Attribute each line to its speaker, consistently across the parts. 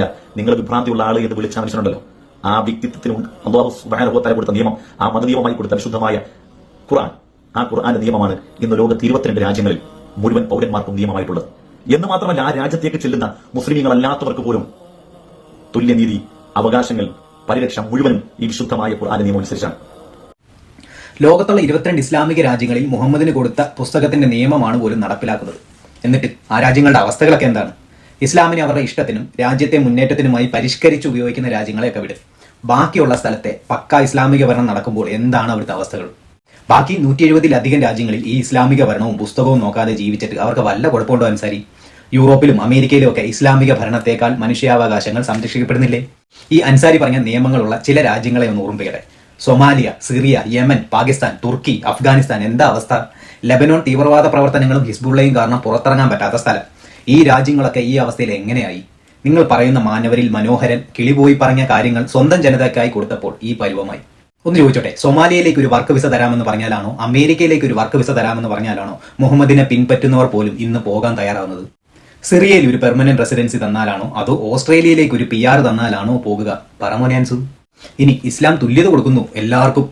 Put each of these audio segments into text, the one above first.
Speaker 1: മാത്രമല്ല നിങ്ങൾ വിഭ്രാന്തിയുള്ള ആൾ എന്ന് വിളിച്ച മനുഷ്യനുണ്ടല്ലോ. ആ വ്യക്തിത്വത്തിന് അള്ളാഹു സുബ്ഹാനഹു തആല കൊടുത്ത നിയമം ആ മതനിയമമായി കൊടുത്ത വിശുദ്ധമായ ഖുറാൻ ആ ഖുർആാന്റെ നിയമമാണ് ഇന്ന് ലോകത്ത് ഇരുപത്തിരണ്ട് രാജ്യങ്ങളിൽ മുഴുവൻ പൗരന്മാർക്കും നിയമമായിട്ടുള്ളത്. എന്ന് മാത്രമല്ല ആ രാജ്യത്തേക്ക് ചെല്ലുന്ന മുസ്ലിമീങ്ങളല്ലാത്തവർക്ക് പോലും തുല്യനീതി അവകാശങ്ങൾ പരിരക്ഷ മുഴുവനും ഈ വിശുദ്ധമായ ഖുർആാന്റെ നിയമം അനുസരിച്ചാണ്.
Speaker 2: ലോകത്തുള്ള ഇരുപത്തിരണ്ട് ഇസ്ലാമിക രാജ്യങ്ങളിൽ മുഹമ്മദിന് കൊടുത്ത പുസ്തകത്തിന്റെ നിയമമാണ് പോലും നടപ്പിലാക്കുന്നത്. എന്നിട്ട് ആ രാജ്യങ്ങളുടെ അവസ്ഥകളൊക്കെ എന്താണ്? ഇസ്ലാമിനെ അവരുടെ ഇഷ്ടത്തിനും രാജ്യത്തെ മുന്നേറ്റത്തിനുമായി പരിഷ്കരിച്ച് ഉപയോഗിക്കുന്ന രാജ്യങ്ങളെയൊക്കെ വിടും. ബാക്കിയുള്ള സ്ഥലത്തെ പക്ക ഇസ്ലാമിക ഭരണം നടക്കുമ്പോൾ എന്താണ് അവരുടെ അവസ്ഥകൾ? ബാക്കി നൂറ്റി എഴുപതിലധികം രാജ്യങ്ങളിൽ ഈ ഇസ്ലാമിക ഭരണവും പുസ്തകവും നോക്കാതെ ജീവിച്ചിട്ട് അവർക്ക് വല്ല കുഴപ്പമുണ്ടോ അൻസാരി? യൂറോപ്പിലും അമേരിക്കയിലും ഒക്കെ ഇസ്ലാമിക ഭരണത്തേക്കാൾ മനുഷ്യാവകാശങ്ങൾ സംരക്ഷിക്കപ്പെടുന്നില്ലേ? ഈ അൻസാരി പറഞ്ഞ നിയമങ്ങളുള്ള ചില രാജ്യങ്ങളെ ഒന്ന് ഓർമ്മിക്കട്ടെ സൊമാലിയ സിറിയ യമൻ പാകിസ്ഥാൻ തുർക്കി അഫ്ഗാനിസ്ഥാൻ എന്താ അവസ്ഥ? ലബനോൺ തീവ്രവാദ പ്രവർത്തനങ്ങളും ഹിസ്ബുള്ളയും കാരണം പുറത്തിറങ്ങാൻ പറ്റാത്ത സ്ഥലം. ഈ രാജ്യങ്ങളൊക്കെ ഈ അവസ്ഥയിൽ എങ്ങനെയായി? നിങ്ങൾ പറയുന്ന മാനവരിൽ മനോഹരൻ കിളിപോയി പറഞ്ഞ കാര്യങ്ങൾ സ്വന്തം ജനതയ്ക്കായി കൊടുത്തപ്പോൾ ഈ പരുവമായി. ഒന്ന് ചോദിച്ചോട്ടെ സൊമാലിയയിലേക്ക് ഒരു വർക്ക് വിസ തരാമെന്ന് പറഞ്ഞാലാണോ? അമേരിക്കയിലേക്ക് ഒരു വർക്ക് വിസ തരാമെന്ന് പറഞ്ഞാലാണോ? മുഹമ്മദിനെ പിൻപറ്റുന്നവർ പോലും ഇന്ന് പോകാൻ തയ്യാറാവുന്നത്? സിറിയയിൽ ഒരു പെർമനന്റ് റെസിഡൻസി തന്നാലാണോ? അതോ ഓസ്ട്രേലിയയിലേക്ക് ഒരു പി ആർ തന്നാലാണോ പോകുക പറമോനാൻസു ഇനി ഇസ്ലാം തുല്യത കൊടുക്കുന്നു. എല്ലാവർക്കും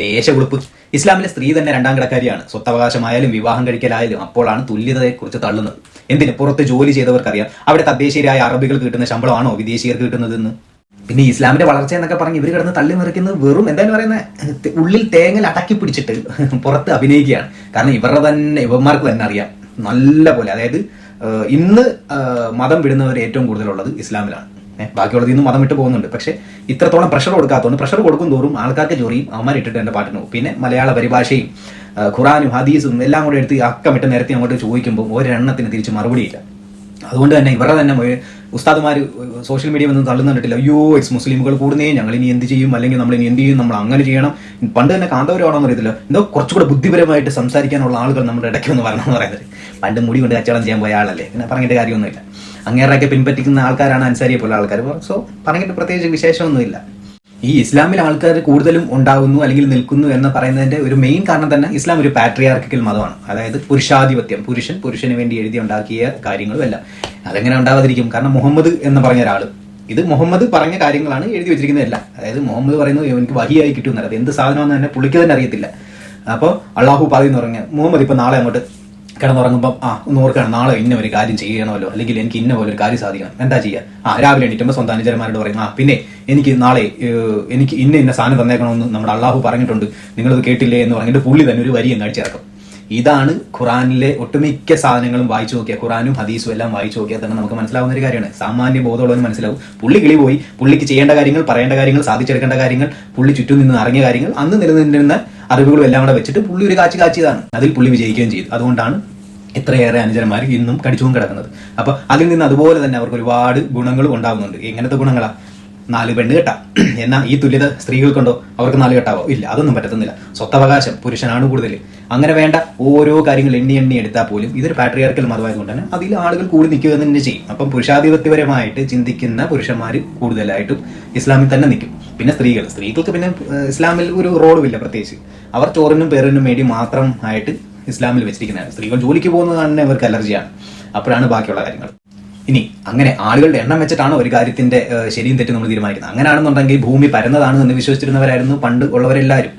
Speaker 2: ലേശ കൊടുപ്പ് ഇസ്ലാമിലെ സ്ത്രീ തന്നെ രണ്ടാം കിടക്കാരിയാണ്. സ്വത്തവകാശമായാലും വിവാഹം കഴിക്കലായാലും അപ്പോഴാണ് തുല്യതയെക്കുറിച്ച് തള്ളുന്നത്. എന്തിന്? പുറത്ത് ജോലി ചെയ്തവർക്കറിയാം. അവിടെ തദ്ദേശീയരായ അറബികൾക്ക് കിട്ടുന്ന ശമ്പളമാണോ വിദേശീയർക്ക് കിട്ടുന്നതെന്ന്? പിന്നെ ഇസ്ലാമിന്റെ വളർച്ച എന്നൊക്കെ പറഞ്ഞ് ഇവർ കിടന്ന് തള്ളി മറിക്കുന്നത് വെറും എന്താണ് പറയുന്നത് ഉള്ളിൽ തേങ്ങൽ അടക്കി പിടിച്ചിട്ട് പുറത്ത് അഭിനയിക്കുകയാണ്. കാരണം ഇവരുടെ തന്നെ ഇവന്മാർക്ക് തന്നെ അറിയാം. നല്ല പോലെ. അതായത് ഇന്ന് മതം വിടുന്നവർ ഏറ്റവും കൂടുതലുള്ളത് ഇസ്ലാമിലാണ്. ഏഹ്, നിന്ന് മതം വിട്ട് പോകുന്നുണ്ട്. പക്ഷേ ഇത്രത്തോളം പ്രഷർ കൊടുക്കാത്തതുകൊണ്ട് പ്രഷർ കൊടുക്കും തോറും ആൾക്കാർക്ക് ജോറിയും അവന്മാർ ഇട്ടിട്ട് എന്റെ പാട്ടിന് പിന്നെ മലയാള പരിഭാഷയും ഖുറാനും ഹദീസും എല്ലാം കൂടെ എടുത്ത് അക്കമിട്ട് നേരത്തെ അങ്ങോട്ട് ചോദിക്കുമ്പോൾ ഒരെണ്ണത്തിന് തിരിച്ച് മറുപടിയില്ല. അതുകൊണ്ട് തന്നെ ഇവരുടെ തന്നെ ഉസ്താദ്മാർ സോഷ്യൽ മീഡിയ ഒന്നും തള്ളുന്ന കണ്ടിട്ടില്ല. അയ്യോ എക്സ് മുസ്ലിമുകൾ കൂടുന്നേ ഞങ്ങൾ ഇനി എന്ത് ചെയ്യും? അല്ലെങ്കിൽ നമ്മൾ ഇനി എന്ത് ചെയ്യും? നമ്മൾ അങ്ങനെ ചെയ്യണം. പണ്ട് തന്നെ കാന്തവരമാണോന്ന് അറിയത്തില്ല. എന്തോ കുറച്ചുകൂടെ ബുദ്ധിപരമായിട്ട് സംസാരിക്കാനുള്ള ആളുകൾ നമ്മുടെ ഇടയ്ക്ക് ഒന്ന് എന്ന് പറയുന്നത്. പണ്ട് മുടി കൊണ്ട് കച്ചവടം ചെയ്യാൻ പോയ ആളല്ലേ? പിന്നെ പറഞ്ഞിട്ട് കാര്യമൊന്നുമില്ല. അങ്ങേറൊക്കെ പിൻപറ്റിക്കുന്ന ആൾക്കാരാണ് അൻസാരിയെ പോലെ ആൾക്കാർ. സോ പറഞ്ഞിട്ട് പ്രത്യേകിച്ച് വിശേഷമൊന്നുമില്ല. ഈ ഇസ്ലാമിൽ ആൾക്കാർ കൂടുതലും ഉണ്ടാകുന്നു അല്ലെങ്കിൽ നിൽക്കുന്നു എന്ന് പറയുന്നതിന്റെ ഒരു മെയിൻ കാരണം തന്നെ ഇസ്ലാം ഒരു പാട്രിയാർക്കിക്കൽ മതമാണ്. അതായത് പുരുഷാധിപത്യം പുരുഷൻ പുരുഷന് വേണ്ടി എഴുതി ഉണ്ടാക്കിയ കാര്യങ്ങളും എല്ലാം. അതെങ്ങനെ ഉണ്ടാവാതിരിക്കും? കാരണം മുഹമ്മദ് എന്ന് പറഞ്ഞ ഒരാൾ ഇത് മുഹമ്മദ് പറഞ്ഞ കാര്യങ്ങളാണ് എഴുതി വെച്ചിരിക്കുന്നതല്ല അതായത് മുഹമ്മദ് പറയുന്നത് എനിക്ക് വഹിയായി കിട്ടുമെന്നറിയാം എന്ത് സാധനമാണെന്ന് തന്നെ പുള്ളിക്ക് തന്നെ അറിയത്തില്ല. അപ്പോൾ അള്ളാഹു പറയുന്ന പറഞ്ഞ മുഹമ്മദ് ഇപ്പൊ നാളെ അങ്ങോട്ട് കിടന്നുറങ്ങുമ്പോൾ ആ ഒന്ന് ഓർക്കണം നാളെ ഇന്ന ഒരു കാര്യം ചെയ്യണമല്ലോ അല്ലെങ്കിൽ എനിക്ക് ഇന്ന പോലെ ഒരു കാര്യം സാധിക്കണം. എന്താ ചെയ്യുക ആ രാവിലെ എണീറ്റുമ്പോൾ സ്വന്തം അനുചരന്മാരോട് പറയും ആ പിന്നെ എനിക്ക് നാളെ എനിക്ക് ഇന്ന ഇന്ന സാധനം തന്നേക്കണമെന്ന് നമ്മുടെ അള്ളാഹു പറഞ്ഞിട്ടുണ്ട്. നിങ്ങളത് കേട്ടില്ലേ എന്ന് പറഞ്ഞിട്ട് പുള്ളി തന്നെ ഒരു വരി അങ്ങ് അടിച്ചിറക്കും ഇതാണ് ഖുറാനിലെ ഒട്ടുമിക്ക സാധനങ്ങളും വായിച്ചു നോക്കിയാൽ ഖുറാനും ഹദീസും എല്ലാം വായിച്ചു നോക്കിയാൽ തന്നെ നമുക്ക് മനസ്സിലാവുന്ന ഒരു കാര്യമാണ്. സാമാന്യ ബോധമുള്ളവന് മനസ്സിലാവും. പുള്ളി കിളി പോയി പുള്ളിക്ക് ചെയ്യേണ്ട കാര്യങ്ങൾ പറയേണ്ട കാര്യങ്ങൾ സാധിച്ചെടുക്കേണ്ട കാര്യങ്ങൾ പുള്ളി ചുറ്റും നിന്ന് അറിഞ്ഞ കാര്യങ്ങൾ അന്ന് നിലനിന്നിരുന്ന അറിവുകളും എല്ലാം കൂടെ വെച്ചിട്ട് പുള്ളി ഒരു കാച്ചി കാച്ചിയതാണ്. അതിൽ പുള്ളി വിജയിക്കുകയും ചെയ്തു. അതുകൊണ്ടാണ് ഇത്രയേറെ അനുചരന്മാർ ഇന്നും കടിച്ചും കിടക്കുന്നത്. അപ്പൊ അതിൽ നിന്ന് അതുപോലെ തന്നെ അവർക്ക് ഒരുപാട് ഗുണങ്ങളും ഉണ്ടാകുന്നുണ്ട്. എങ്ങനത്തെ ഗുണങ്ങളാ? നാല് പെണ്ണ് കെട്ടാം. എന്നാൽ ഈ തുല്യത സ്ത്രീകൾക്കുണ്ടോ? അവർക്ക് നാല് കെട്ടാവോ? ഇല്ല അതൊന്നും പറ്റത്തുന്നില്ല. സ്വത്തവകാശം പുരുഷനാണ് കൂടുതൽ. അങ്ങനെ വേണ്ട ഓരോ കാര്യങ്ങൾ എണ്ണി എണ്ണി എടുത്താൽ പോലും ഇതൊരു പാട്രിയാർക്കൽ മതമായതുകൊണ്ട് തന്നെ അതിൽ ആളുകൾ കൂടി നിൽക്കുക തന്നെ ചെയ്യും. അപ്പം പുരുഷാധിപത്യപരമായിട്ട് ചിന്തിക്കുന്ന പുരുഷന്മാർ കൂടുതലായിട്ടും ഇസ്ലാമിൽ തന്നെ നിൽക്കും. പിന്നെ സ്ത്രീകൾ. സ്ത്രീകൾക്ക് പിന്നെ ഇസ്ലാമിൽ ഒരു റോളുമില്ല പ്രത്യേകിച്ച്. അവർ ചോറിനും പേറിനും വേണ്ടി മാത്രം ആയിട്ട് ഇസ്ലാമിൽ വെച്ചിരിക്കുന്നതാണ് സ്ത്രീകൾ ജോലിക്ക് പോകുന്നത് തന്നെ ഇവർക്ക് അലർജിയാണ് അപ്പോഴാണ് ബാക്കിയുള്ള കാര്യങ്ങൾ. ഇനി അങ്ങനെ ആളുകളുടെ എണ്ണം വെച്ചിട്ടാണ് ഒരു കാര്യത്തിന്റെ ശരിയും തെറ്റും നമ്മൾ തീരുമാനിക്കുന്നത്. അങ്ങനെയാണെന്നുണ്ടെങ്കിൽ ഭൂമി പരന്നതാണ് എന്ന് വിശ്വസിച്ചിരുന്നവരായിരുന്നു പണ്ട് ഉള്ളവരെല്ലാവരും.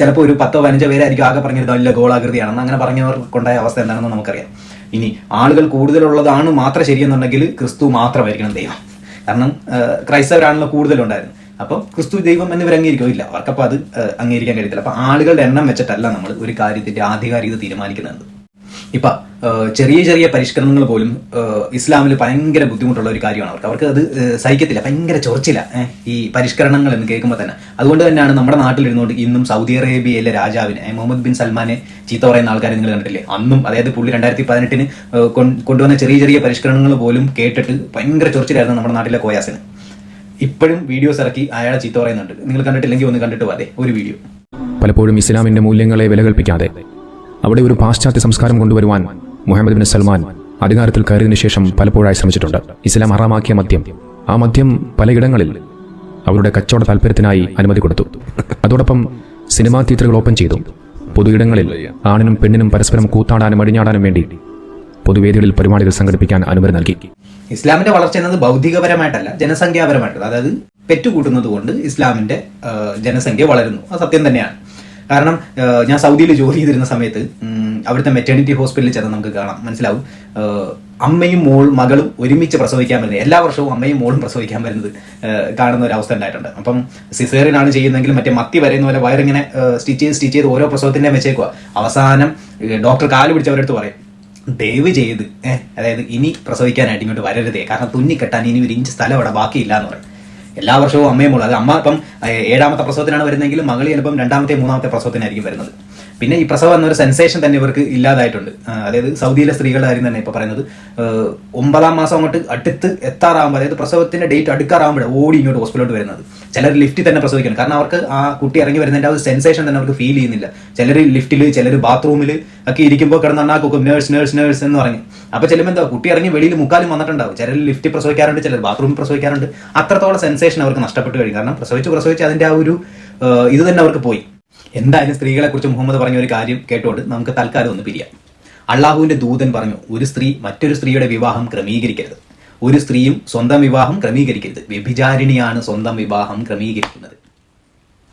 Speaker 2: ചിലപ്പോൾ ഒരു പത്തോ പതിനഞ്ചോ പേരായിരിക്കും ആകെ പറഞ്ഞിരുന്നത് അല്ല ഗോളാകൃതിയാണെന്ന്. അങ്ങനെ പറഞ്ഞവർക്കുണ്ടായ അവസ്ഥ എന്താണെന്ന് നമുക്കറിയാം. ഇനി ആളുകൾ കൂടുതലുള്ളതാണ് മാത്രം ശരിയെന്നുണ്ടെങ്കിൽ ക്രിസ്തു മാത്രമായിരിക്കണം ദൈവം. കാരണം ക്രൈസ്തവരാണല്ലോ കൂടുതലുണ്ടായിരുന്നു അപ്പോൾ ക്രിസ്തു ദൈവം എന്നിവർ അംഗീകരിക്കില്ല അവർക്കപ്പോൾ അത് അംഗീകരിക്കാൻ കഴിയത്തില്ല. അപ്പൊ ആളുകളുടെ എണ്ണം വെച്ചിട്ടല്ല നമ്മൾ ഒരു കാര്യത്തിന്റെ ആധികാരികത തീരുമാനിക്കുന്നത്. ഇപ്പൊ ചെറിയ ചെറിയ പരിഷ്കരണങ്ങൾ പോലും ഇസ്ലാമിൽ ഭയങ്കര ബുദ്ധിമുട്ടുള്ള ഒരു കാര്യമാണ്. അവർക്ക് അവർക്ക് അത് സഹിക്കത്തില്ല. ഭയങ്കര ചൊറിച്ചില്ല ഈ പരിഷ്കരണങ്ങൾ എന്ന് കേൾക്കുമ്പോൾ തന്നെ. അതുകൊണ്ട് തന്നെയാണ് നമ്മുടെ നാട്ടിൽ ഇരുന്നുകൊണ്ട് ഇന്നും സൗദി അറേബ്യയിലെ രാജാവിനെ മുഹമ്മദ് ബിൻ സൽമാനെ ചീത്ത പറയുന്ന ആൾക്കാരെ നിങ്ങൾ കണ്ടിട്ടില്ലേ? അന്നും അതായത് പുള്ളി രണ്ടായിരത്തി പതിനെട്ടിന് കൊണ്ടുവന്ന ചെറിയ ചെറിയ പരിഷ്കരണങ്ങൾ പോലും കേട്ടിട്ട് ഭയങ്കര ചൊറിച്ചിലായിരുന്നു നമ്മുടെ നാട്ടിലെ കോയാസിന്. ഇപ്പോഴും വീഡിയോസ് ഇറക്കി അയാളെ ചീത്ത പറയുന്നുണ്ട്. നിങ്ങൾ കണ്ടിട്ടില്ലെങ്കിൽ ഒന്ന് കണ്ടിട്ട് പോരെ ഒരു വീഡിയോ
Speaker 3: പലപ്പോഴും ഇസ്ലാമിന്റെ മൂല്യങ്ങളെ വിലകൽപ്പിക്കാതെ അവിടെ ഒരു പാശ്ചാത്യ സംസ്കാരം കൊണ്ടുവരുവാൻ മുഹമ്മദ് ബിൻ സൽമാൻ അധികാരത്തിൽ കയറിയതിനു ശേഷം പലപ്പോഴായി ശ്രമിച്ചിട്ടുണ്ട്. ഇസ്ലാം ഹറാമാക്കിയ മദ്യം. ആ മദ്യം പലയിടങ്ങളിൽ അവരുടെ കച്ചവട താല്പര്യത്തിനായി അനുമതി കൊടുത്തു. അതോടൊപ്പം സിനിമാ തിയേറ്ററുകൾ ഓപ്പൺ ചെയ്തു. പൊതുയിടങ്ങളിൽ ആണിനും പെണ്ണിനും പരസ്പരം കൂത്താടാനും അടിഞ്ഞാടാനും വേണ്ടി പൊതുവേദികളിൽ പരിപാടികൾ സംഘടിപ്പിക്കാൻ അനുമതി നൽകി.
Speaker 2: ഇസ്ലാമിന്റെ വളർച്ച എന്നത് ഭൗതികപരമായിട്ടല്ല ജനസംഖ്യാപരമായിട്ടുള്ള അതായത് പെറ്റുകൂട്ടുന്നത് കൊണ്ട് ഇസ്ലാമിന്റെ ജനസംഖ്യ വളരുന്നു. അത് സത്യം തന്നെയാണ്. കാരണം ഞാൻ സൗദിയിൽ ജോലി ചെയ്തിരുന്ന സമയത്ത് അവിടുത്തെ മെറ്റേണിറ്റി ഹോസ്പിറ്റലിൽ ചെന്ന് നമുക്ക് കാണാം. മനസ്സിലാവും? അമ്മയും മോൾ മകളും ഒരുമിച്ച് പ്രസവിക്കാൻ വരുന്നത്. എല്ലാ വർഷവും അമ്മയും മോളും പ്രസവിക്കാൻ വരുന്നത് കാണുന്ന ഒരു അവസ്ഥ ഉണ്ടായിട്ടുണ്ട്. അപ്പം സിസേറിനാണ് ചെയ്യുന്നതെങ്കിൽ മറ്റേ മത്തി വരയുന്ന പോലെ വയറിങ്ങനെ സ്റ്റിച്ച് ചെയ്ത് സ്റ്റിച്ച് ചെയ്ത് ഓരോ പ്രസവത്തിന്റെയും വെച്ചേക്കുക അവസാനം ഡോക്ടർ കാൽ പിടിച്ചവരടുത്ത് പറയും ദയവ് ചെയ്ത് അതായത് ഇനി പ്രസവിക്കാനായിട്ട് ഇങ്ങോട്ട് വരരുതേ. കാരണം തുന്നിക്കെട്ടാൻ ഇനി ഒരു ഇഞ്ച് സ്ഥലം അവിടെ ബാക്കിയില്ല എന്ന് പറയും. എല്ലാ വർഷവും അമ്മയും മോളും. അത് അമ്മ ഇപ്പം ഏഴാമത്തെ പ്രസവത്തിനാണ് വരുന്നതെങ്കിൽ മകൾ ചിലപ്പം രണ്ടാമത്തെ മൂന്നാമത്തെ പ്രസവത്തിനായിരിക്കും വരുന്നത്. പിന്നെ ഈ പ്രസവം എന്നൊരു സെൻസേഷൻ തന്നെ ഇവർക്ക് ഇല്ലാതായിട്ടുണ്ട്. അതായത് സൗദിയിലെ സ്ത്രീകളുടെ കാര്യം തന്നെ ഇപ്പൊ പറയുന്നത്. ഒമ്പതാം മാസം അങ്ങോട്ട് അടുത്ത് എത്താറാകുമ്പോൾ അതായത് പ്രസവത്തിന്റെ ഡേറ്റ് അടുക്കാറാകുമ്പോഴേ ഓടി ഇങ്ങോട്ട് ഹോസ്പിറ്റലോട്ട് വരുന്നത്. ചിലർ ലിഫ്റ്റിൽ തന്നെ പ്രസവിക്കണം കാരണം അവർക്ക് ആ കുട്ടി ഇറങ്ങി വരുന്നതിന്റെ ആ ഒരു സെൻസേഷൻ തന്നെ അവർക്ക് ഫീൽ ചെയ്യുന്നില്ല. ചിലർ ലിഫ്റ്റിൽ ചിലർ ബാത്റൂമിൽ ഒക്കെ ഇരിക്കുമ്പോൾ കിടന്ന് അണ്ണാക്കും നേഴ്സ് നേഴ്സ് നേഴ്സ് എന്ന് പറഞ്ഞു. അപ്പോൾ ചെല്ലുമ്പോൾ എന്താ കുട്ടി ഇറങ്ങി വെളിയിൽ മുക്കാലും വന്നിട്ടുണ്ടാവും. ചിലർ ലിഫ്റ്റിൽ പ്രസവിക്കാറുണ്ട് ചിലർ ബാത്റൂമിൽ പ്രസവിക്കാറുണ്ട്. അത്രത്തോളം സെൻസേഷൻ അവർക്ക് നഷ്ടപ്പെട്ടു കഴിഞ്ഞു. കാരണം പ്രസവിച്ച് പ്രസവിച്ച് അതിന്റെ ആ ഒരു ഇത് തന്നെ അവർക്ക് പോയി. എന്തായാലും സ്ത്രീകളെ കുറിച്ച് മുഹമ്മദ് പറഞ്ഞ ഒരു കാര്യം കേട്ടോണ്ട് നമുക്ക് തൽക്കാലം ഒന്ന് പിരിയാം. അള്ളാഹുവിന്റെ ദൂതൻ പറഞ്ഞു ഒരു സ്ത്രീ മറ്റൊരു സ്ത്രീയുടെ വിവാഹം ക്രമീകരിക്കരുത്. ഒരു സ്ത്രീയും സ്വന്തം വിവാഹം ക്രമീകരിക്കരുത്. വ്യഭിചാരിണിയാണ് സ്വന്തം വിവാഹം ക്രമീകരിക്കുന്നത്.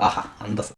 Speaker 2: ആഹാ അന്തസ്